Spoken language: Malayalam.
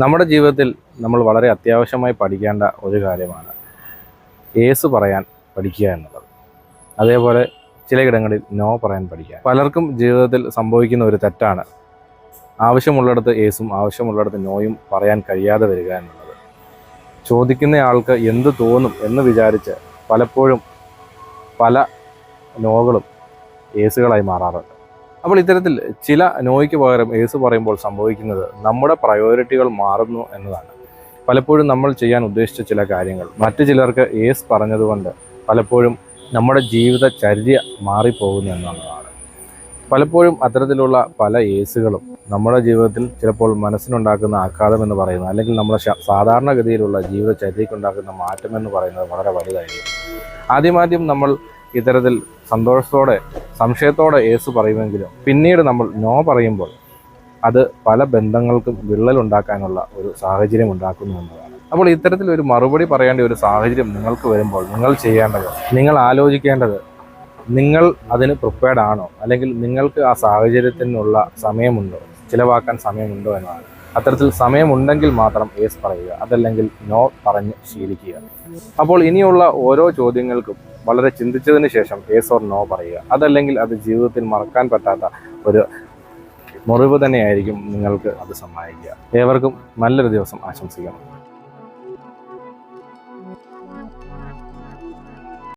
നമ്മുടെ ജീവിതത്തിൽ നമ്മൾ വളരെ അത്യാവശ്യമായി പഠിക്കേണ്ട ഒരു കാര്യമാണ് ഏസ് പറയാൻ പഠിക്കുക എന്നുള്ളത്. അതേപോലെ ചിലയിടങ്ങളിൽ നോ പറയാൻ പഠിക്കുക. പലർക്കും ജീവിതത്തിൽ സംഭവിക്കുന്ന ഒരു തെറ്റാണ് ആവശ്യമുള്ളിടത്ത് ഏസും ആവശ്യമുള്ളിടത്ത് നോയും പറയാൻ കഴിയാതെ വരിക എന്നുള്ളത്. ചോദിക്കുന്ന ആൾക്ക് എന്ത് തോന്നും എന്ന് വിചാരിച്ച് പലപ്പോഴും പല നോകളും ഏസുകളായി മാറാറുണ്ട്. അപ്പോൾ ഇത്തരത്തിൽ ചില നോയ്ക്ക് പകരം ഏസ് പറയുമ്പോൾ സംഭവിക്കുന്നത് നമ്മുടെ പ്രയോറിറ്റികൾ മാറുന്നു എന്നതാണ്. പലപ്പോഴും നമ്മൾ ചെയ്യാൻ ഉദ്ദേശിച്ച ചില കാര്യങ്ങൾ. മറ്റു ചിലർക്ക് ഏസ് പറഞ്ഞതുകൊണ്ട് പലപ്പോഴും നമ്മുടെ ജീവിതചര്യ മാറിപ്പോകുന്നു എന്നുള്ളതാണ് പലപ്പോഴും അത്തരത്തിലുള്ള പല ഏസുകളും നമ്മുടെ ജീവിതത്തിൽ ചിലപ്പോൾ മനസ്സിനുണ്ടാക്കുന്ന ആഘാതം എന്ന് പറയുന്നത് അല്ലെങ്കിൽ നമ്മുടെ സാധാരണഗതിയിലുള്ള ജീവിതചര്യക്കുണ്ടാക്കുന്ന മാറ്റം എന്ന് പറയുന്നത് വളരെ വലുതായിരിക്കും. ആദ്യമാദ്യം നമ്മൾ ഇത്തരത്തിൽ സന്തോഷത്തോടെ സംശയത്തോടെ യേസ് പറയുമെങ്കിലും പിന്നീട് നമ്മൾ നോ പറയുമ്പോൾ അത് പല ബന്ധങ്ങൾക്കും വിള്ളലുണ്ടാക്കാനുള്ള ഒരു സാഹചര്യം ഉണ്ടാക്കുന്നു എന്നതാണ്. അപ്പോൾ ഇത്തരത്തിൽ ഒരു മറുപടി പറയേണ്ട ഒരു സാഹചര്യം നിങ്ങൾക്ക് വരുമ്പോൾ നിങ്ങൾ ചെയ്യേണ്ടത് നിങ്ങൾ ആലോചിക്കേണ്ടത് നിങ്ങൾ അതിന് പ്രിപ്പയർഡ് ആണോ? അല്ലെങ്കിൽ നിങ്ങൾക്ക് ആ സാഹചര്യത്തിനുള്ള സമയമുണ്ടോ? ചിലവാക്കാൻ സമയമുണ്ടോ എന്നതാണ് അത്തരത്തിൽ സമയമുണ്ടെങ്കിൽ മാത്രം യേസ് പറയുക അതല്ലെങ്കിൽ നോ പറഞ്ഞ് ശീലിക്കുക. അപ്പോൾ ഇനിയുള്ള ഓരോ ചോദ്യങ്ങൾക്കും വളരെ ചിന്തിച്ചതിന് ശേഷം യേസ് ഓർ നോ പറയുക. അതല്ലെങ്കിൽ അത് ജീവിതത്തിൽ മറക്കാൻ പറ്റാത്ത ഒരു മുറിവ് തന്നെയായിരിക്കും നിങ്ങൾക്ക് അത് സമ്മാനിക്കുക. ഏവർക്കും നല്ലൊരു ദിവസം ആശംസിക്കണം